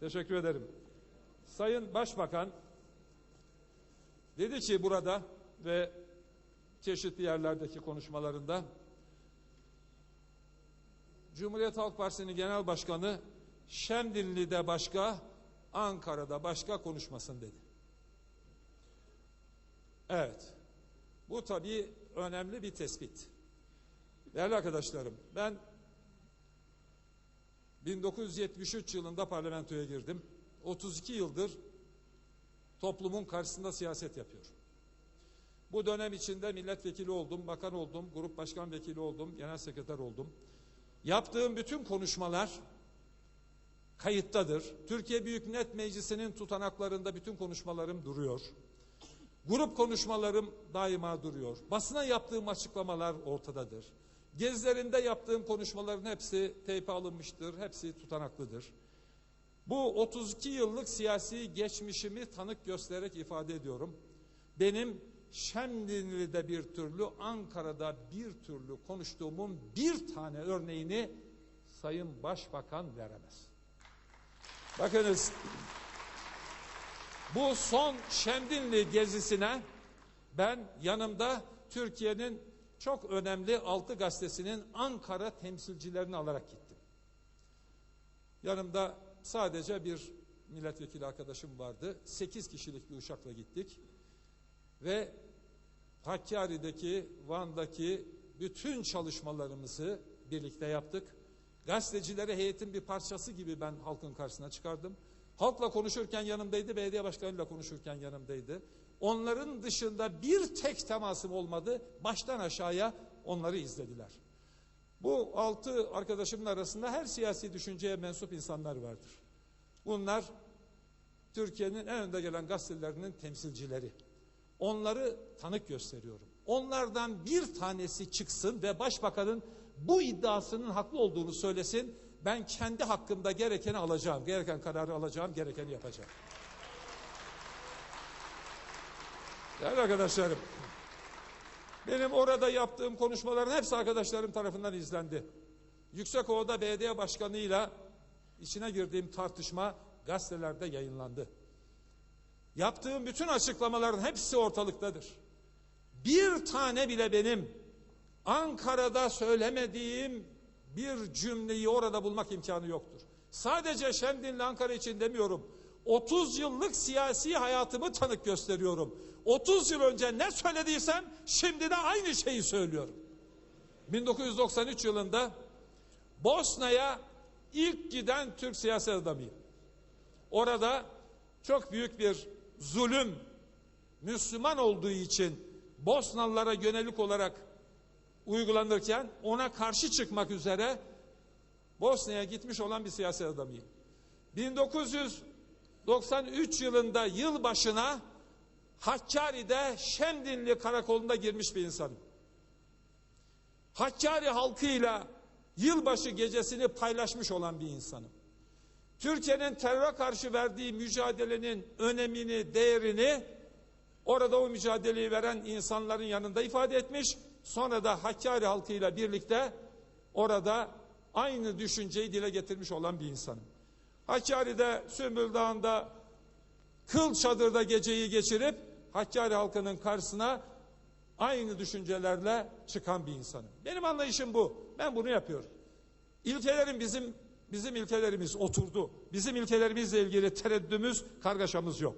Teşekkür ederim. Sayın Başbakan dedi ki burada ve çeşitli yerlerdeki konuşmalarında Cumhuriyet Halk Partisi'nin genel başkanı Şemdinli'de başka, Ankara'da başka konuşmasın dedi. Evet. Bu tabii önemli bir tespit. Değerli arkadaşlarım, ben 1973 yılında parlamentoya girdim. 32 yıldır toplumun karşısında siyaset yapıyorum. Bu dönem içinde milletvekili oldum, bakan oldum, grup başkan vekili oldum, genel sekreter oldum. Yaptığım bütün konuşmalar kayıttadır. Türkiye Büyük Millet Meclisi'nin tutanaklarında bütün konuşmalarım duruyor. Grup konuşmalarım daima duruyor. Basına yaptığım açıklamalar ortadadır. Gezilerinde yaptığım konuşmaların hepsi teype alınmıştır, hepsi tutanaklıdır. Bu 32 yıllık siyasi geçmişimi tanık göstererek ifade ediyorum. Benim Şemdinli'de bir türlü, Ankara'da bir türlü konuştuğumun bir tane örneğini Sayın Başbakan veremez. Bakınız bu son Şemdinli gezisine ben yanımda Türkiye'nin çok önemli Altı Gazetesi'nin Ankara temsilcilerini alarak gittim. Yanımda sadece bir milletvekili arkadaşım vardı. Sekiz kişilik bir uçakla gittik. Ve Hakkari'deki, Van'daki bütün çalışmalarımızı birlikte yaptık. Gazetecilere heyetin bir parçası gibi ben halkın karşısına çıkardım. Halkla konuşurken yanımdaydı, belediye başkanıyla konuşurken yanımdaydı. Onların dışında bir tek temasım olmadı. Baştan aşağıya onları izlediler. Bu altı arkadaşımın arasında her siyasi düşünceye mensup insanlar vardır. Bunlar Türkiye'nin en önde gelen gazetelerinin temsilcileri. Onları tanık gösteriyorum. Onlardan bir tanesi çıksın ve başbakanın bu iddiasının haklı olduğunu söylesin. Ben kendi hakkımda gerekeni alacağım. Gereken kararı alacağım, gerekeni yapacağım. Değerli arkadaşlarım, benim orada yaptığım konuşmaların hepsi arkadaşlarım tarafından izlendi. Yüksekova'da belediye başkanıyla içine girdiğim tartışma gazetelerde yayınlandı. Yaptığım bütün açıklamaların hepsi ortalıktadır. Bir tane bile benim Ankara'da söylemediğim bir cümleyi orada bulmak imkanı yoktur. Sadece Şemdinli Ankara için demiyorum. 30 yıllık siyasi hayatımı tanık gösteriyorum. 30 yıl önce ne söylediysem şimdi de aynı şeyi söylüyorum. 1993 yılında Bosna'ya ilk giden Türk siyaset adamıyım. Orada çok büyük bir zulüm Müslüman olduğu için Bosnalılara yönelik olarak uygulanırken ona karşı çıkmak üzere Bosna'ya gitmiş olan bir siyaset adamıyım. 1993 yılında yıl başına Hakkari'de Şemdinli karakolunda girmiş bir insanım. Hakkari halkıyla yılbaşı gecesini paylaşmış olan bir insanım. Türkiye'nin teröre karşı verdiği mücadelenin önemini, değerini orada o mücadeleyi veren insanların yanında ifade etmiş. Sonra da Hakkari halkıyla birlikte orada aynı düşünceyi dile getirmiş olan bir insanım. Hakkari'de Sümbül Dağı'nda kıl çadırda geceyi geçirip Hakkari halkının karşısına aynı düşüncelerle çıkan bir insanım. Benim anlayışım bu. Ben bunu yapıyorum. İlkelerim bizim bizim ilkelerimiz oturdu. Bizim ilkelerimizle ilgili tereddüdümüz, kargaşamız yok.